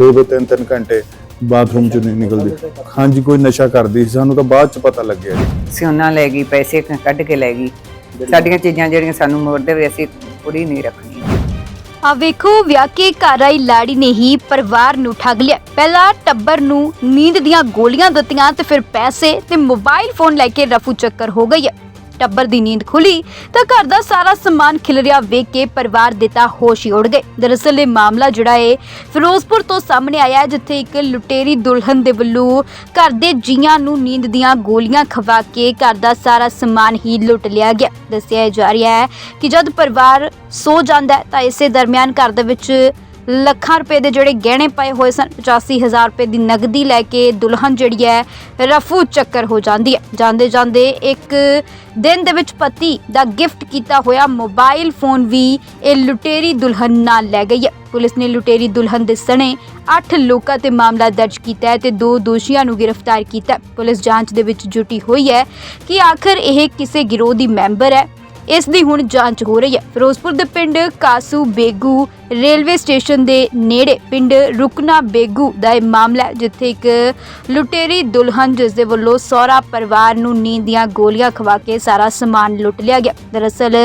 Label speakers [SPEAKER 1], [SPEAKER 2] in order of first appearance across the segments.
[SPEAKER 1] ਦੋ ਦੋ ਤਿੰਨ ਤਿੰਨ ਘੰਟੇ ਬਾਥਰੂਮ ਚ ਨਹੀਂ ਨਿਕਲਦੀ। ਹਾਂਜੀ ਕੋਈ ਨਸ਼ਾ ਕਰਦੀ ਸੀ ਸਾਨੂੰ ਤਾਂ ਬਾਅਦ ਚ ਪਤਾ ਲੱਗਿਆ ਜੀ।
[SPEAKER 2] ਸੋਨਾ ਲੈ ਗਈ ਪੈਸੇ ਕ- ਕੱਢ ਕੇ ਲੈ ਗਈ। ਸਾਡੀਆਂ ਚੀਜ਼ਾਂ ਜਿਹੜੀਆਂ ਸਾਨੂੰ ਮੋੜ ਦੇਵੇ ਅਸੀਂ ਕੁੜੀ ਨਹੀਂ ਰੱਖਣੀ
[SPEAKER 3] ਆ ਵੇਖੋ ਵਿਆਹ ਕੇ ਘਰ ਆਈ ਲਾੜੀ ਨੇ ਹੀ ਪਰਿਵਾਰ ਨੂੰ ਠੱਗ ਲਿਆ। ਪਹਿਲਾਂ ਟੱਬਰ ਨੂੰ ਨੀਂਦ ਦੀਆਂ ਗੋਲੀਆਂ ਦਿੱਤੀਆਂ ਤੇ ਫਿਰ ਪੈਸੇ ਤੇ ਮੋਬਾਈਲ ਫੋਨ ਲੈ ਕੇ ਰਫੂ ਚੱਕਰ ਹੋ ਗਈ ਹੈ। ਟੱਬਰ ਦੀ ਨੀਂਦ ਖੁੱਲੀ ਤਾਂ ਘਰ ਦਾ ਸਾਰਾ ਸਮਾਨ ਖਿਲਰਿਆ ਵੇਖ ਕੇ ਪਰਿਵਾਰ ਦੇ ਤਾਂ ਹੋਸ਼ ਹੀ ਉੜ ਗਏ। ਦਰਅਸਲ ਇਹ ਮਾਮਲਾ ਜਿਹੜਾ ਹੈ ਫਿਰੋਜ਼ਪੁਰ ਤੋਂ ਸਾਹਮਣੇ ਆਇਆ ਹੈ, ਜਿੱਥੇ ਇੱਕ ਲੁਟੇਰੀ ਦੁਲਹਨ ਦੇ ਵੱਲੋਂ ਘਰ ਦੇ ਜੀਆਂ ਨੂੰ ਨੀਂਦ ਦੀਆਂ ਗੋਲੀਆਂ ਖਵਾ ਕੇ ਘਰ ਦਾ ਸਾਰਾ ਸਮਾਨ ਹੀ ਲੁੱਟ ਲਿਆ ਗਿਆ। ਦੱਸਿਆ ਜਾ ਰਿਹਾ ਹੈ ਕਿ ਜਦ ਪਰਿਵਾਰ ਸੋ ਜਾਂਦਾ ਹੈ ਤਾਂ ਇਸੇ ਦਰਮਿਆਨ ਘਰ ਦੇ ਵਿੱਚ ਲੱਖਾਂ ਰੁਪਏ ਦੇ ਜਿਹੜੇ ਗਹਿਣੇ ਪਏ ਹੋਏ ਸਨ 85000 ਰੁਪਏ ਦੀ ਨਗਦੀ ਲੈ ਕੇ ਦੁਲਹਨ ਜਿਹੜੀ ਹੈ, ਰਫੂ ਚੱਕਰ ਹੋ ਜਾਂਦੀ ਹੈ। ਜਾਂਦੇ ਜਾਂਦੇ ਇੱਕ ਦਿਨ ਦੇ ਵਿੱਚ ਪਤੀ ਦਾ ਗਿਫਟ ਕੀਤਾ ਹੋਇਆ ਮੋਬਾਈਲ ਫੋਨ ਵੀ ਇਹ ਲੁਟੇਰੀ ਦੁਲਹਨ ਨਾਲ ਲੈ ਗਈ ਹੈ। ਪੁਲਿਸ ਨੇ ਲੁਟੇਰੀ ਦੁਲਹਨ ਦੇ ਸਣੇ 8 ਲੋਕਾਂ ਤੇ ਮਾਮਲਾ ਦਰਜ ਕੀਤਾ ਹੈ ਤੇ ਦੋ ਦੋਸ਼ੀਆਂ ਨੂੰ ਗ੍ਰਿਫਤਾਰ ਕੀਤਾ ਪੁਲਿਸ ਜਾਂਚ ਦੇ ਵਿੱਚ ਜੁਟੀ ਹੋਈ ਹੈ ਕਿ ਆਖਰ ਇਹ ਕਿਸੇ ਗਿਰੋਹ ਦੀ ਮੈਂਬਰ ਹੈ। ਇਸ ਦੀ ਹੁਣ ਜਾਂਚ ਹੋ ਰਹੀ ਹੈ। ਫਿਰੋਜ਼ਪੁਰ ਦੇ ਪਿੰਡ ਕਾਸੂ ਬੇਗੂ ਰੇਲਵੇ ਸਟੇਸ਼ਨ ਦੇ ਨੇੜੇ ਪਿੰਡ ਰੁਕਨਾ ਬੇਗੂ ਦਾ ਇਹ ਮਾਮਲਾ ਹੈ, ਜਿੱਥੇ ਇੱਕ ਲੁਟੇਰੀ ਦੁਲਹਨ ਜਿਸ ਦੇ ਵੱਲੋਂ ਸਹੁਰਾ ਪਰਿਵਾਰ ਨੂੰ ਨੀਂਦ ਦੀਆਂ ਗੋਲੀਆਂ ਖਵਾ ਕੇ ਸਾਰਾ ਸਮਾਨ ਲੁੱਟ ਲਿਆ ਗਿਆ। ਦਰਅਸਲ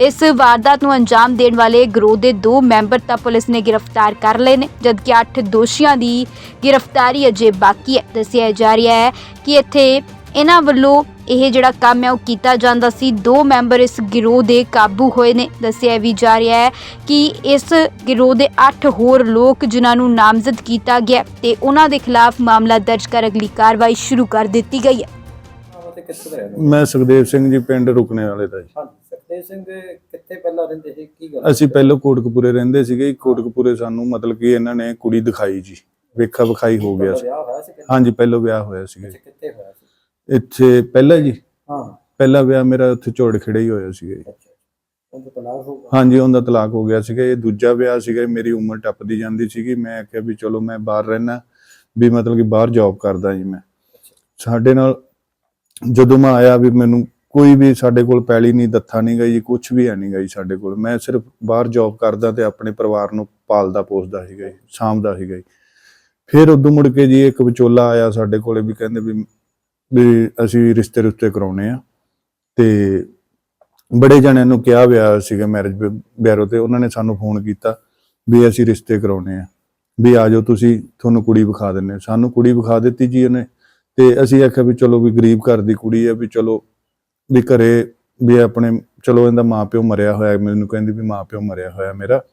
[SPEAKER 3] ਇਸ ਵਾਰਦਾਤ ਨੂੰ ਅੰਜਾਮ ਦੇਣ ਵਾਲੇ ਗਰੋਹ ਦੇ ਦੋ ਮੈਂਬਰ ਤਾਂ ਪੁਲਿਸ ਨੇ ਗ੍ਰਿਫਤਾਰ ਕਰ ਲਏ ਨੇ, ਜਦਕਿ 8 ਦੋਸ਼ੀਆਂ ਦੀ ਗ੍ਰਿਫਤਾਰੀ ਅਜੇ ਬਾਕੀ ਹੈ। ਦੱਸਿਆ ਜਾ ਰਿਹਾ ਹੈ ਕਿ ਇੱਥੇ ਇਹਨਾਂ ਵੱਲੋਂ ਇਹ ਜਿਹੜਾ ਕੰਮ ਹੈ ਉਹ ਕੀਤਾ ਜਾਂਦਾ ਸੀ। ਦੋ ਮੈਂਬਰ ਇਸ ਗਿਰੋਹ ਦੇ ਕਾਬੂ ਹੋਏ ਨੇ। ਦੱਸਿਆ ਵੀ ਜਾ ਰਿਹਾ ਹੈ ਕਿ ਇਸ ਗਿਰੋਹ ਦੇ 8 ਹੋਰ ਲੋਕ ਜਿਨ੍ਹਾਂ ਨੂੰ ਨਾਮਜ਼ਦ ਕੀਤਾ ਗਿਆ ਤੇ ਉਹਨਾਂ ਦੇ ਖਿਲਾਫ ਮਾਮਲਾ ਦਰਜ ਕਰ ਅਗਲੀ ਕਾਰਵਾਈ ਸ਼ੁਰੂ ਕਰ ਦਿੱਤੀ ਗਈ ਹੈ।
[SPEAKER 4] ਤੇ ਕਿੱਥੇ ਦਾ?
[SPEAKER 1] ਮੈਂ ਸੁਖਦੇਵ ਸਿੰਘ ਜੀ ਪਿੰਡ ਰੁਕਣੇ ਵਾਲੇ ਦਾ ਜੀ।
[SPEAKER 4] ਹਾਂਜੀ ਸੁਖਦੇਵ ਸਿੰਘ ਕਿੱਥੇ ਪਹਿਲਾਂ ਰਹਿੰਦੇ ਸੀ? ਕੀ ਗੱਲ?
[SPEAKER 1] ਅਸੀਂ ਪਹਿਲਾਂ ਕੋਟਕਪੂਰੇ ਰਹਿੰਦੇ ਸੀਗੇ। ਕੋਟਕਪੂਰੇ ਸਾਨੂੰ ਮਤਲਬ ਕਿ ਇਹਨਾਂ ਨੇ ਕੁੜੀ ਦਿਖਾਈ ਜੀ। ਵੇਖਾ ਵਿਖਾਈ ਹੋ ਗਿਆ ਸੀ।
[SPEAKER 4] ਵਿਆਹ ਹੋਇਆ ਸੀ ਕਿੱਥੇ?
[SPEAKER 1] ਹਾਂਜੀ ਪਹਿਲਾਂ ਵਿਆਹ ਹੋਇਆ ਜੀ।
[SPEAKER 4] ਕਿੱਥੇ ਹੋਇਆ ਸੀ
[SPEAKER 1] ਇੱਥੇ ਪਹਿਲਾਂ ਜੀ।
[SPEAKER 4] ਹਾਂ।
[SPEAKER 1] ਪਹਿਲਾ ਵਿਆਹ ਮੇਰਾ ਉੱਥੇ ਝੋੜ ਖੜੇ ਹੀ ਹੋਇਆ ਸੀਗਾ ਜੀ।
[SPEAKER 4] ਅੱਛਾ ਉਹ ਤਾਂ ਤਲਾਕ ਹੋ ਗਿਆ।
[SPEAKER 1] ਹਾਂਜੀ ਉਹਦਾ ਤਲਾਕ ਹੋ ਗਿਆ ਸੀਗਾ। ਇਹ ਦੂਜਾ ਵਿਆਹ ਸੀਗਾ ਮੇਰੀ ਉਮਰ ਟੱਪਦੀ ਜਾਂਦੀ ਸੀਗੀ। ਮੈਂ ਆਖਿਆ ਵੀ ਚਲੋ ਮੈਂ ਬਾਹਰ ਰਹਿਣਾ ਵੀ ਮਤਲਬ ਕਿ ਬਾਹਰ ਜੌਬ ਕਰਦਾ ਜੀ ਮੈਂ। ਸਾਡੇ ਨਾਲ ਜਦੋਂ ਮੈਂ ਆਇਆ ਵੀ ਮੈਨੂੰ ਕੋਈ ਵੀ ਸਾਡੇ ਕੋਲ ਪੈਲੀ ਨਹੀਂ ਦੱਥਾ ਨਹੀਂ ਗਈ ਜੀ ਕੁਝ ਵੀ ਹੈ ਨਹੀਂ ਗਈ ਸਾਡੇ ਕੋਲ। ਮੈਂ ਸਿਰਫ ਬਾਹਰ ਜੌਬ ਕਰਦਾ ਤੇ ਆਪਣੇ ਪਰਿਵਾਰ ਨੂੰ ਪਾਲਦਾ ਪੋਸਦਾ ਸੀਗਾ ਜੀ ਸਾਂਭਦਾ ਸੀਗਾ ਜੀ। ਫਿਰ ਉਦੋਂ ਮੁੜ ਕੇ ਜੀ ਇੱਕ ਵਿਚੋਲਾ ਆਇਆ ਸਾਡੇ ਕੋਲੇ ਵੀ ਕਹਿੰਦੇ ਵੀ ਵੀ ਅਸੀਂ ਰਿਸ਼ਤੇ ਰੁਸ਼ਤੇ ਕਰਾਉਣੇ ਆ। ਤੇ ਬੜੇ ਜਣਿਆਂ ਨੂੰ ਕਿਹਾ ਵਿਆ ਸੀਗਾ ਮੈਰਿਜ ਬਿਊਰੋ ਤੇ, ਉਹਨਾਂ ਨੇ ਸਾਨੂੰ ਫੋਨ ਕੀਤਾ ਵੀ ਅਸੀਂ ਰਿਸ਼ਤੇ ਕਰਾਉਣੇ ਆ। ਵੀ ਆ ਜਾਓ ਤੁਸੀਂ, ਤੁਹਾਨੂੰ ਕੁੜੀ ਵਿਖਾ ਦਿੰਨੇ ਸਾਨੂੰ ਕੁੜੀ ਵਿਖਾ ਦਿੱਤੀ ਜੀ ਉਹਨੇ। ਤੇ ਅਸੀਂ ਆਖਿਆ ਵੀ ਚਲੋ ਵੀ ਗਰੀਬ ਘਰ ਦੀ ਕੁੜੀ ਆ, ਵੀ ਚਲੋ ਵੀ ਘਰੇ ਵੀ ਆਪਣੇ, ਚਲੋ ਇਹਦਾ ਮਾਪਿਓ ਮਰਿਆ ਹੋਇਆ, ਮੈਨੂੰ ਕਹਿੰਦੀ ਵੀ ਮਾਪਿਓ ਮਰਿਆ ਹੋਇਆ ਮੇਰਾ।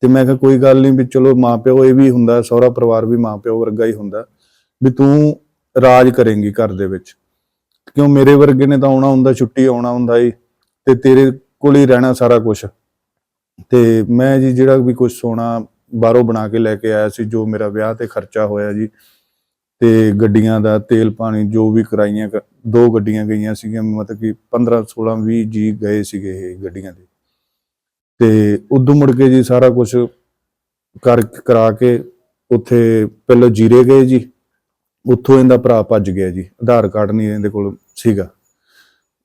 [SPEAKER 1] ਤੇ ਮੈਂ ਕਿਹਾ ਕੋਈ ਗੱਲ ਨਹੀਂ ਵੀ ਚਲੋ ਮਾਪਿਓ ਇਹ ਵੀ ਹੁੰਦਾ ਸਹੁਰਾ ਪਰਿਵਾਰ ਵੀ ਮਾਪਿਓ ਵਰਗਾ ਹੀ ਹੁੰਦਾ। ਵੀ ਤੂੰ ਰਾਜ ਕਰੇਂਗੀ ਘਰ ਦੇ ਵਿੱਚ। ਕਿਉਂ ਮੇਰੇ ਵਰਗੇ ਨੇ ਤਾਂ ਆਉਣਾ ਹੁੰਦਾ, ਛੁੱਟੀ ਆਉਣਾ ਹੁੰਦਾ ਈ, ਤੇ ਤੇਰੇ ਕੋਲ ਹੀ ਰਹਿਣਾ ਸਾਰਾ ਕੁਝ ਤੇ ਮੈਂ ਜੀ ਜਿਹੜਾ ਵੀ ਕੁਝ ਸੋਨਾ ਬਾਹਰੋਂ ਬਣਾ ਕੇ ਲੈ ਕੇ ਆਇਆ ਸੀ, ਜੋ ਮੇਰਾ ਵਿਆਹ ਤੇ ਖਰਚਾ ਹੋਇਆ ਜੀ, ਤੇ ਗੱਡੀਆਂ ਦਾ, ਤੇਲ ਪਾਣੀ ਜੋ ਵੀ ਕਰਾਈਆਂ ਦੋ ਗੱਡੀਆਂ ਗਈਆਂ ਸੀਗੀਆਂ, ਮਤਲਬ ਕਿ 15 16 20 ਜੀ ਗਏ ਸੀਗੇ ਇਹ ਗੱਡੀਆਂ ਦੇ। ਤੇ ਉਦੋਂ ਮੁੜ ਕੇ ਜੀ ਸਾਰਾ ਕੁਝ ਕਰ ਕਰਾ ਕੇ ਉੱਥੇ ਪਹਿਲਾਂ ਜੀਰੇ ਗਏ ਜੀ ਉੱਥੋਂ ਇਹਦਾ ਭਰਾ ਭੱਜ ਗਿਆ ਜੀ ਆਧਾਰ ਕਾਰਡ ਨਹੀਂ ਇਹਦੇ ਕੋਲ ਸੀਗਾ।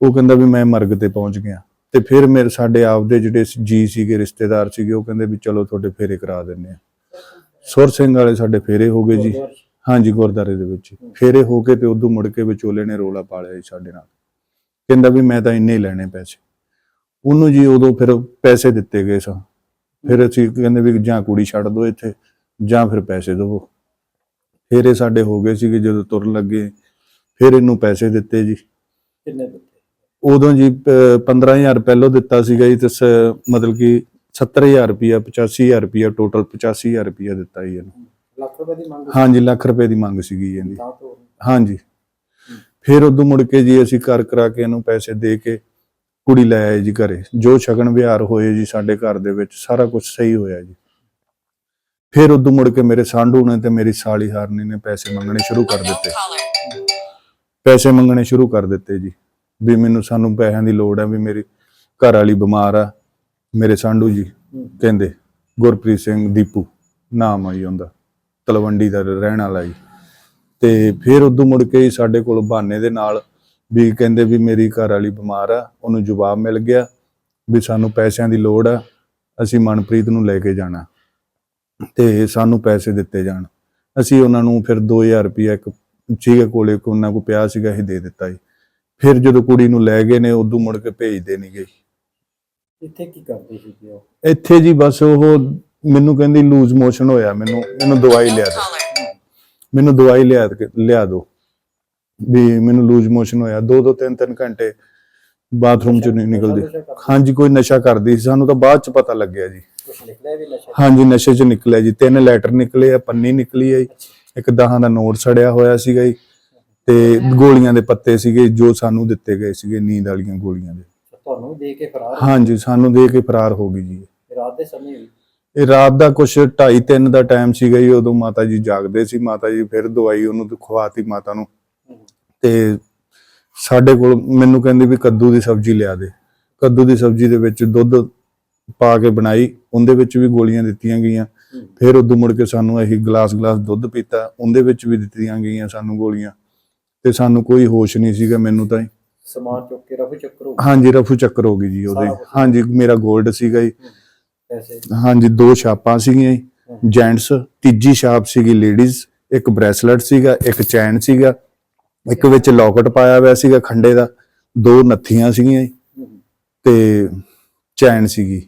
[SPEAKER 1] ਉਹ ਕਹਿੰਦਾ ਵੀ ਮੈਂ ਮਰਗ ਤੇ ਪਹੁੰਚ ਗਿਆ। ਤੇ ਫਿਰ ਮੇਰੇ ਸਾਡੇ ਆਪਦੇ ਜਿਹੜੇ ਜੀ ਸੀਗੇ ਰਿਸ਼ਤੇਦਾਰ ਸੀਗੇ ਉਹ ਕਹਿੰਦੇ ਵੀ ਚਲੋ ਤੁਹਾਡੇ ਫੇਰੇ ਕਰਾ ਦਿੰਨੇ ਆ ਸੁਰ ਸਿੰਘ ਵਾਲੇ ਸਾਡੇ ਫੇਰੇ ਹੋ ਗਏ ਜੀ। ਹਾਂਜੀ ਗੁਰਦਾਰੇ ਦੇ ਵਿੱਚ। ਫੇਰੇ ਹੋ ਕੇ ਤੇ ਉਦੋਂ ਮੁੜ ਕੇ ਵਿਚੋਲੇ ਨੇ ਰੋਲਾ ਪਾ ਲਿਆ ਸਾਡੇ ਨਾਲ। ਕਹਿੰਦਾ ਵੀ ਮੈਂ ਤਾਂ ਇੰਨੇ ਹੀ ਲੈਣੇ ਪੈਸੇ। ਉਹਨੂੰ ਜੀ ਉਦੋਂ ਫਿਰ ਪੈਸੇ ਦਿੱਤੇ ਗਏ ਸਨ ਫਿਰ ਅਸੀਂ ਕਹਿੰਦੇ ਵੀ ਜਾਂ ਕੁੜੀ ਛੱਡ ਦਿਓ ਇੱਥੇ ਜਾਂ ਫਿਰ ਪੈਸੇ ਦੇਵੋ। ਫਿਰ ਇਹ ਸਾਡੇ ਹੋ ਗਏ ਸੀਗੇ ਜਦੋਂ ਤੁਰਨ ਲੱਗੇ ਫਿਰ ਇਹਨੂੰ ਪੈਸੇ ਦਿੱਤੇ ਜੀ।
[SPEAKER 4] ਕਿੰਨੇ ਦਿੱਤੇ?
[SPEAKER 1] ਉਦੋਂ ਜੀ ਪ- 15000 ਪਹਿਲੋਂ ਦਿੱਤਾ ਸੀਗਾ ਜੀ ਤੇ ਮਤਲਬ ਕਿ 70000 ਰੁਪਿਆ 85000 ਰੁਪਿਆ ਟੋਟਲ 85000 ਰੁਪਿਆ ਦਿੱਤਾ ਜੀ ਇਹਨੂੰ।
[SPEAKER 4] ਲੱਖ ਰੁਪਏ ਦੀ ਮੰਗ
[SPEAKER 1] ਹਾਂਜੀ ਲੱਖ ਰੁਪਏ ਦੀ ਮੰਗ ਸੀਗੀ ਜੀ ਇਹਦੀ। ਹਾਂਜੀ। ਫਿਰ ਉਦੋਂ ਮੁੜ ਕੇ ਜੀ ਅਸੀਂ ਕਰ ਕਰਾ ਕੇ ਇਹਨੂੰ ਪੈਸੇ ਦੇ ਕੇ ਕੁੜੀ ਲੈ ਆਏ ਜੀ ਘਰੇ। ਜੋ ਸ਼ਗਨ ਵਿਹਾਰ ਹੋਏ ਜੀ ਸਾਡੇ ਘਰ ਦੇ ਵਿੱਚ ਸਾਰਾ ਕੁਝ ਸਹੀ ਹੋਇਆ ਜੀ। ਫਿਰ ਉਦੋਂ ਮੁੜ ਕੇ ਮੇਰੇ ਸਾਂਢੂ ਨੇ ਤੇ ਮੇਰੀ ਸਾਲੀ ਹਾਰਨੀ ਨੇ ਪੈਸੇ ਮੰਗਣੇ ਸ਼ੁਰੂ ਕਰ ਦਿੱਤੇ। ਪੈਸੇ ਮੰਗਣੇ ਸ਼ੁਰੂ ਕਰ ਦਿੱਤੇ ਜੀ। ਵੀ ਮੈਨੂੰ ਸਾਨੂੰ ਪੈਸਿਆਂ ਦੀ ਲੋੜ ਹੈ, ਵੀ ਮੇਰੀ ਘਰ ਵਾਲੀ ਬਿਮਾਰ ਆ। ਮੇਰੇ ਸਾਂਢੂ ਜੀ ਕਹਿੰਦੇ, ਗੁਰਪ੍ਰੀਤ ਸਿੰਘ ਦੀਪੂ, ਨਾਮ ਆਈ ਜੀ ਉਹਦਾ, ਤਲਵੰਡੀ ਦਾ ਰਹਿਣ ਵਾਲਾ ਜੀ। ਤੇ ਫਿਰ ਉਦੋਂ ਮੁੜ ਕੇ ਸਾਡੇ ਕੋਲ ਬਹਾਨੇ ਦੇ ਨਾਲ ਵੀ ਕਹਿੰਦੇ ਵੀ ਮੇਰੀ ਘਰ ਵਾਲੀ ਬਿਮਾਰ ਆ, ਉਹਨੂੰ ਜਵਾਬ ਮਿਲ ਗਿਆ ਵੀ ਸਾਨੂੰ ਪੈਸਿਆਂ ਦੀ ਲੋੜ ਆ, ਅਸੀਂ ਮਨਪ੍ਰੀਤ ਨੂੰ ਲੈ ਕੇ ਜਾਣਾ। ਤੇ ਸਾਨੂੰ ਪੈਸੇ ਦਿੱਤੇ ਜਾਣ। ਅਸੀਂ ਉਹਨਾਂ ਨੂੰ ਫਿਰ 2000 ਰੁਪਇਆ ਇੱਕ ਸੀਗਾ ਕੋਲੇ ਕੋ ਉਹਨਾਂ ਕੋ ਪਿਆ ਸੀਗਾ ਅਸੀਂ ਦੇ ਦਿੱਤਾ ਜੀ। ਫਿਰ ਜਦੋਂ ਕੁੜੀ ਨੂੰ ਲੈ ਗਏ ਨੇ ਉਦੋਂ ਮੁੜ ਕੇ ਭੇਜਦੇ ਨਹੀਂ ਗਏ।
[SPEAKER 4] ਇੱਥੇ ਕੀ ਕਰਦੇ ਸੀ ਉਹ?
[SPEAKER 1] ਇੱਥੇ ਜੀ ਬਸ ਉਹ ਮੈਨੂੰ ਕਹਿੰਦੀ ਲੂਜ਼ ਮੋਸ਼ਨ ਹੋਇਆ ਮੈਨੂੰ ਮੈਨੂੰ ਦਵਾਈ ਲਿਆ ਦੇ ਮੈਨੂੰ ਦਵਾਈ ਲਿਆ ਲਿਆ ਦਿਓ। ਵੀ ਮੈਨੂੰ ਲੂਜ਼ ਮੋਸ਼ਨ ਹੋਇਆ। ਦੋ ਦੋ ਤਿੰਨ ਤਿੰਨ ਘੰਟੇ ਬਾਥਰੂਮ ਚ ਨਹੀਂ ਨਿਕਲਦੀ। ਹਾਂਜੀ ਕੋਈ ਨਸ਼ਾ ਕਰਦੀ ਸੀ ਸਾਨੂੰ ਤਾਂ ਬਾਅਦ ਚ ਪਤਾ ਲੱਗਿਆ ਜੀ। ਹਾਂਜੀ ਨਸ਼ੇ ਚ ਨਿਕਲਿਆ ਜੀ। ਤਿੰਨ ਲੈਟਰ ਨਿਕਲੇ ਆ ਪੰਨੀ ਨਿਕਲੀ ਆ ਜੀ। ਇੱਕ ਦਹਾਂ ਦਾ ਨੋਟ ਸੜਿਆ ਹੋਇਆ ਸੀਗਾ ਜੀ। ਤੇ ਗੋਲੀਆਂ ਦੇ ਪੱਤੇ ਸੀਗੇ ਜੋ ਸਾਨੂੰ ਦਿੱਤੇ ਗਏ ਸੀਗੇ ਨੀਂਦ ਵਾਲੀਆਂ ਗੋਲੀਆਂ ਦੇ।
[SPEAKER 4] ਤੁਹਾਨੂੰ ਦੇ ਕੇ ਫਰਾਰ
[SPEAKER 1] ਹਾਂਜੀ ਸਾਨੂੰ ਦੇ ਕੇ ਫਰਾਰ ਹੋ ਗਈ ਜੀ।
[SPEAKER 4] ਰਾਤ ਦੇ ਸਮੇਂ ਵੀ?
[SPEAKER 1] ਇਹ ਰਾਤ ਦਾ ਕੁਛ 2:30 3 ਦਾ ਟਾਈਮ ਸੀਗਾ ਜੀ ਉਦੋਂ ਮਾਤਾ ਜੀ ਜਾਗਦੇ ਸੀ। ਮਾਤਾ ਜੀ ਫਿਰ ਦਵਾਈ ਉਹਨੂੰ ਖਵਾਤੀ ਮਾਤਾ ਨੂੰ। ਤੇ ਸਾਡੇ ਕੋਲ ਮੈਨੂੰ ਕਹਿੰਦੇ ਵੀ ਕੱਦੂ ਦੀ ਸਬਜ਼ੀ ਲਿਆ ਦੇ। ਕੱਦੂ ਦੀ ਸਬਜ਼ੀ ਦੇ ਵਿੱਚ ਦੁੱਧ ਪਾ ਕੇ ਬਣਾਈ ਉਹਦੇ ਵਿੱਚ ਵੀ ਗੋਲੀਆਂ ਦਿੱਤੀਆਂ ਗਈਆਂ। ਫਿਰ ਉਦੋਂ ਮੁੜ ਕੇ ਸਾਨੂੰ ਅਸੀਂ ਗਲਾਸ ਗਲਾਸ ਦੁੱਧ ਪੀਤਾ ਉਹਦੇ ਵਿੱਚ ਵੀ ਦਿੱਤੀਆਂ ਗਈਆਂ ਸਾਨੂੰ ਗੋਲੀਆਂ। ਤੇ ਸਾਨੂੰ ਕੋਈ ਹੋਸ਼ ਨਹੀਂ ਸੀਗਾ ਮੈਨੂੰ ਤਾਂ।
[SPEAKER 4] ਸਮਾਨ ਚੁੱਕ ਕੇ ਰਫੂ ਚੱਕਰ ਹੋ
[SPEAKER 1] ਹਾਂਜੀ ਰਫੂ ਚੱਕਰ ਹੋ ਗਈ ਜੀ ਉਹਦੇ। ਹਾਂਜੀ ਮੇਰਾ 골ਡ ਸੀਗਾ ਜੀ।
[SPEAKER 4] ਪੈਸੇ।
[SPEAKER 1] ਹਾਂਜੀ ਦੋ ਛਾਪਾਂ ਸੀਗੀਆਂ ਜੀ। ਜੈਂਟਸ ਤੀਜੀ ਛਾਪ ਸੀਗੀ ਲੇਡੀਜ਼ ਇੱਕ ਬ੍ਰੈਸਲੇਟ ਸੀਗਾ ਇੱਕ ਚੈਨ ਸੀਗਾ। ਇੱਕ ਵਿੱਚ ਲੋਕਟ ਪਾਇਆ ਹੋਇਆ ਸੀਗਾ ਖੰਡੇ ਦਾ ਦੋ ਨੱਥੀਆਂ ਸੀਗੀਆਂ ਜੀ ਤੇ ਚੈਨ ਸੀਗੀ।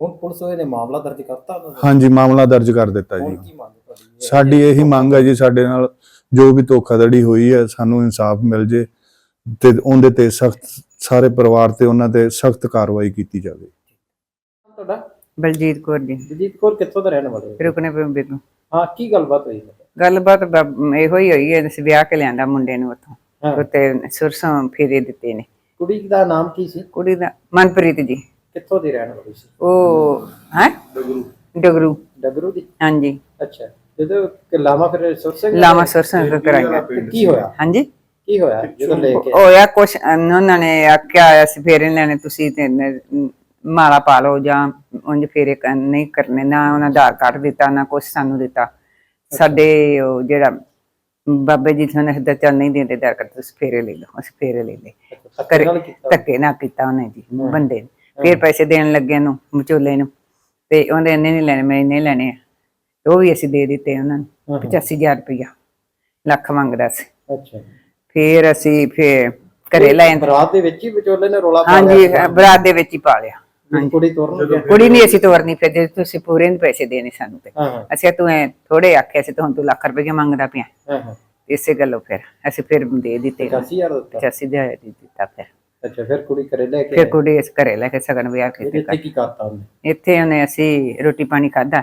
[SPEAKER 4] ਹੁਣ ਪੁਲਿਸ ਨੇ ਮਾਮਲਾ ਦਰਜ ਕਰਤਾ ਉਹਨਾਂ ਦਾ?
[SPEAKER 1] ਹਾਂਜੀ ਮਾਮਲਾ ਦਰਜ ਕਰ ਦਿੱਤਾ ਜੀ।
[SPEAKER 4] ਹੁਣ ਕੀ ਮੰਗ ਤੁਹਾਡੀ
[SPEAKER 1] ਸਾਡੀ ਇਹੀ ਮੰਗ ਹੈ ਜੀ ਸਾਡੇ ਨਾਲ ਜੋ ਵੀ ਧੋਖਾਧੜੀ ਹੋਈ ਹੈ ਸਾਨੂੰ ਇਨਸਾਫ ਮਿਲ ਜੇ ਤੇ ਉਹਦੇ ਤੇ ਸਖਤ ਸਾਰੇ ਪਰਿਵਾਰ ਤੇ ਉਹਨਾਂ ਤੇ ਸਖਤ ਕਾਰਵਾਈ ਕੀਤੀ ਜਾਵੇ।
[SPEAKER 4] ਤੁਹਾਡਾ?
[SPEAKER 2] ਬਲਜੀਤ ਕੌਰ ਜੀ।
[SPEAKER 4] ਜਗਜੀਤ ਕੌਰ ਕਿੱਥੋਂ ਦਾ ਰਹਿਣ ਵਾਲੇ ਹੋ?
[SPEAKER 2] ਰੁਕਨੇ ਪੇ ਤੋਂ।
[SPEAKER 4] ਹਾਂ ਕੀ ਗੱਲਬਾਤ ਹੋਈ?
[SPEAKER 2] ਗੱਲਬਾਤ ਬ- ਇਹੋ ਹੀ ਹੋਈ ਹੈ ਅਸੀਂ ਵਿਆਹ ਕੇ ਲਿਆਂਦਾ ਮੁੰਡੇ ਨੂੰ ਉੱਥੋਂ। ਉੱਤੇ ਸੁਰਸੋਂ ਫੇਰੇ ਦਿੱਤੇ ਨੇ।
[SPEAKER 4] ਕੁੜੀ ਦਾ ਨਾਮ ਕੀ ਸੀ?
[SPEAKER 2] ਕੁੜੀ ਦਾ ਮਨਪ੍ਰੀਤ ਜੀ।
[SPEAKER 4] ਕਿੱਥੋਂ ਦੀ ਰਹਿਣ ਵਾਲੀ ਸੀ?
[SPEAKER 2] ਉਹ ਹੈ? ਡਗਰੂ।
[SPEAKER 4] ਡਗਰੂ। ਦੀ?
[SPEAKER 2] ਹਾਂਜੀ।
[SPEAKER 4] ਅੱਛਾ। ਜਦੋਂ ਕਿ ਲਾਵਾ ਫਿਰ ਸੁਰਸਿੰਘ
[SPEAKER 2] ਲਾਵਾ ਸੁਰਸੋਂ ਕਰਾਂਗਾ
[SPEAKER 4] ਤੇ ਕੀ ਹੋਇਆ?
[SPEAKER 2] ਹਾਂਜੀ।
[SPEAKER 4] ਕੀ ਹੋਇਆ? ਜਦੋਂ ਲੈ ਕੇ
[SPEAKER 2] ਹੋਇਆ ਕੁਛ ਉਹਨਾਂ ਨੇ ਆਖਿਆ ਹੋਇਆ ਸੀ ਫੇਰੇ ਲੈਣੇ ਤੁਸੀਂ ਤੇ ਨ- ਮਾਲਾ ਪਾ ਲਓ ਜਾਂ ਉਂਝ ਫੇਰੇ ਕ- ਨਹੀਂ ਕਰਨੇ ਨਾ ਉਹਨਾਂ ਆਧਾਰ ਕਾਰਡ ਦਿੱਤਾ ਨਾ ਕੁਛ ਸਾਨੂੰ ਦਿੱਤਾ। ਸਾਡੇ ਉਹ ਜਿਹੜਾ ਬਾਬੇ ਜੀ ਤੁਹਾਨੂੰ ਹੱਦ ਚੱਲ ਨਹੀਂ ਦਿੰਦੇ ਆਧਾਰ ਕਾਰਡ ਤੁਸੀਂ ਫੇਰੇ ਲੈ ਲਓ ਅਸੀਂ ਫੇਰੇ ਲੈ ਲਏ।
[SPEAKER 4] ਧੱਕੇ ਨਾਲ ਕੀਤਾ?
[SPEAKER 2] ਧੱਕੇ ਨਾ ਕੀਤਾ ਉਹਨੇ ਜੀ ਬੰਦੇ ਨੇ। ਫਿਰ ਪੈਸੇ ਦੇਣ ਲੱਗੇ ਨੂੰ ਵਿਚੋਲੇ ਨੂੰ। ਤੇ ਉਹਦੇ ਇੰਨੇ ਨਹੀਂ ਲੈਣੇ ਮੈਂ ਇੰਨੇ ਲੈਣੇ ਆ। ਤੇ ਉਹ ਵੀ ਅਸੀਂ ਦੇ ਦਿੱਤੇ ਉਹਨਾਂ ਨੂੰ 85000 ਰੁਪਇਆ ਲੱਖ ਮੰਗਦਾ ਸੀ।
[SPEAKER 4] ਅੱਛਾ
[SPEAKER 2] ਫਿਰ ਅਸੀਂ ਫਿਰ ਘਰੇ ਲੈ
[SPEAKER 4] ਬਰਾਤ ਦੇ ਵਿੱਚ ਹੀ ਵਿਚੋਲੇ ਨੇ ਰੋਲਾ ਪਾ
[SPEAKER 2] ਹਾਂਜੀ ਬਰਾਤ ਦੇ ਵਿੱਚ ਹੀ ਪਾ ਲਿਆ
[SPEAKER 4] ਲਿਆ। ਕੁੜੀ ਤੋਰਨ ਗਿਆ
[SPEAKER 2] ਕੁੜੀ ਨਹੀਂ ਅਸੀਂ ਤੋਰਨੀ ਫਿਰ ਜੇ ਤੁਸੀਂ ਪੂਰੇ ਨਹੀਂ ਪੈਸੇ ਦੇਣੇ ਸਾਨੂੰ ਤੇ।
[SPEAKER 4] ਹਾਂ
[SPEAKER 2] ਅਸੀਂ ਤੂੰ ਐ ਥੋੜੇ ਆਖਿਆ ਸੀ ਤੇ ਹੁਣ ਤੂੰ ਲੱਖ ਰੁਪਏ ਮੰਗਦਾ ਪਿਆ।
[SPEAKER 4] ਹਾਂ ਹਾਂ।
[SPEAKER 2] ਇਸੇ ਗੱਲੋਂ ਫਿਰ ਅਸੀਂ ਫਿਰ ਦੇ ਦਿੱਤੇ।
[SPEAKER 4] 85000 ਦਿੱਤਾ।
[SPEAKER 2] 85 ਦੇ ਦੇ ਦਿੱਤਾ ਫਿਰ।
[SPEAKER 4] ਅੱਛਾ ਫਿਰ ਕੁੜੀ ਘਰੇ ਲੈ ਕੇ
[SPEAKER 2] ਫਿਰ ਕੁੜੀ ਇਸ ਘਰੇ ਲੈ ਕੇ ਸਗਨ ਵਿਆਹ ਕੀਤਾ
[SPEAKER 4] ਤੇ ਕੀ ਕਰਤਾ ਉਹਨੇ?
[SPEAKER 2] ਇੱਥੇ ਉਹਨੇ ਅਸੀਂ ਰੋਟੀ ਪਾਣੀ ਖਾਦਾ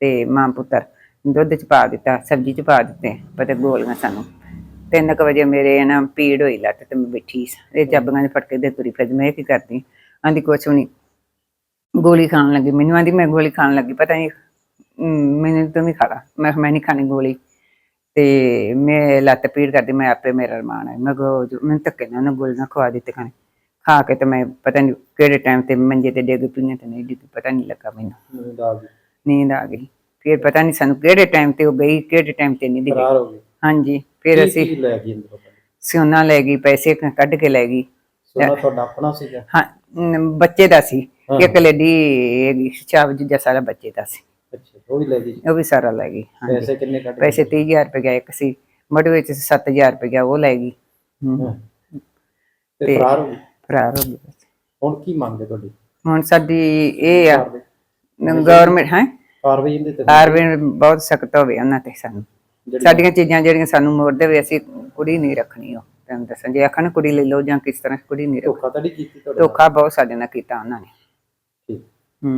[SPEAKER 2] ਤੇ ਮਾਂ ਪੁੱਤਰ ਦੁੱਧ ਚ ਪਾ ਦਿੱਤਾ ਸਬਜ਼ੀ ਚ ਪਾ ਦਿੱਤੇ ਪਤੇ ਗੋਲੀਆਂ ਸਾਨੂੰ। ਤਿੰਨ ਕੁ ਵਜੇ ਮੇਰੇ ਨਾ ਪੀੜ ਹੋਈ ਲੱਤ ਤੇ ਮੈਂ ਬੈਠੀ ਸੀ। ਇਹ ਚਾਬੀਆਂ ਦੇ ਫਟਕੇ ਦੇ ਤੁਰੀ ਫਿਰ ਮੈਂ ਕੀ ਕਰਦੀ? ਆਂਦੀ ਕੁਛ ਨਹੀਂ। ਗੋਲੀ ਖਾਣ ਲੱਗੀ। ਮੈਨੂੰ ਆਂਦੀ ਮੈਂ ਗੋਲੀ ਖਾਣ ਲੱਗੀ। ਪਤਾ ਨਹੀਂ ਮੈਨੂੰ ਤੂੰ ਵੀ ਖਾ ਲਾ ਮੈਂ ਕਿਹਾ, ਮੈਂ ਨਹੀਂ ਖਾਣੀ ਗੋਲੀ। ਤੇ ਮੈਂ ਲੱਤ ਪੀੜ ਕਰਦੀ ਮੈਂ ਆਪੇ ਮੇਰਾ ਰਮਾਨ ਹੈ। ਮੈਂ ਕੋ ਮੈਂ ਧੱਕੇ ਨਾਲ ਉਹਨੇ ਗੋਲੀ ਨਾ ਖਵਾ ਦਿੱਤੇ ਖਾਣੇ। ਖਾ ਕੇ ਤੇ ਮੈਂ ਪਤਾ ਨਹੀਂ ਕਿਹੜੇ ਟਾਈਮ ਤੇ ਮੰਜੇ ਤੇ ਡਿੱਗ ਪਈਆਂ ਤੇ ਨਹੀਂ ਡਿੱਗ ਪਤਾ ਨਹੀਂ ਲੱਗਾ ਮੈਨੂੰ।
[SPEAKER 4] ਨੀਂਦ ਆ ਗਈ।
[SPEAKER 2] ਨੀਂਦ ਆ ਗਈ। ਫਿਰ ਪਤਾ ਨਹੀਂ ਸਾਨੂੰ ਕਿਹੜੇ ਟਾਈਮ ਤੇ ਉਹ ਗਈ ਕਿਹੜੇ ਟਾਈਮ ਤੇ ਨਹੀਂ
[SPEAKER 4] ਗਈ।
[SPEAKER 2] ਹਾਂਜੀ ਫਿਰ ਅਸੀਂ
[SPEAKER 4] ਲੈ ਗਈ
[SPEAKER 2] ਸੋਨਾ ਲੈ ਗਈ ਪੈਸੇ ਕੱਢ ਕੇ ਲੈ ਗਈ।
[SPEAKER 4] ਸੋਨਾ ਤੁਹਾਡਾ ਆਪਣਾ ਸੀਗਾ?
[SPEAKER 2] ਹਾਂ ਬੱਚੇ ਦਾ ਸੀ। ਇੱਕ ਲੇਡੀ ਹੈਗੀ ਚਾਬ ਜਿਹਾ ਸਾਰਾ ਬੱਚੇ ਦਾ ਸੀ।
[SPEAKER 4] ਅੱਛਾ ਉਹ ਵੀ ਲੈ ਗਈ?
[SPEAKER 2] ਉਹ ਵੀ ਸਾਰਾ ਲੈ ਗਈ ਹਾਂਜੀ।
[SPEAKER 4] ਪੈਸੇ ਕਿੰਨੇ ਕੱਢ
[SPEAKER 2] ਪੈਸੇ 30000 ਰੁਪਏ ਗਿਆ ਇੱਕ ਸੀ ਮੜ ਵਿੱਚ 7000 ਰੁਪਏ ਉਹ ਲੈ ਗਈ।
[SPEAKER 4] ਹਾਂ। ਤੇ ਫਰਾਰ ਹੋ ਗਈ?
[SPEAKER 2] ਫਰਾਰ ਹੋ
[SPEAKER 4] ਹੁਣ ਕੀ ਮੰਗਦੇ ਤੁਹਾਡੀ?
[SPEAKER 2] ਹੁਣ ਸਾਡੀ ਇਹ ਆ
[SPEAKER 4] ਕਾਰਵਾਈ?
[SPEAKER 2] ਗਵਰਨਮੈਂਟ ਹੈ?
[SPEAKER 4] ਕਾਰਵਾਈ ਇਹਦੇ ਤੇ
[SPEAKER 2] ਬਹੁਤ ਸਖਤ ਹੋਵੇ ਉਹਨਾਂ ਤੇ ਸਾਨੂੰ।
[SPEAKER 4] ਜਿਹੜੀ-
[SPEAKER 2] ਸਾਡੀਆਂ ਚੀਜ਼ਾਂ ਜਿਹੜੀਆਂ ਸਾਨੂੰ ਮੋੜ ਦੇਵੇ ਅਸੀਂ ਕੁੜੀ ਨਹੀਂ ਰੱਖਣੀ ਉਹ ਤੈਨੂੰ ਦੱਸਾਂ। ਜੇ ਆਖਣ ਕੁੜੀ ਲੈ ਲਓ ਜਾਂ ਕਿਸ ਤਰ੍ਹਾਂ ਕੁੜੀ ਨਹੀਂ ਰੱਖਣੀ
[SPEAKER 4] ਧੋਖਾ ਤਾਂ ਨਹੀਂ ਕੀਤੀ ਤੁਹਾਡੇ?
[SPEAKER 2] ਧੋਖਾ ਬਹੁਤ ਸਾਡੇ ਨਾਲ ਕੀਤਾ ਉਹਨਾਂ ਨੇ। ਹੂੰ।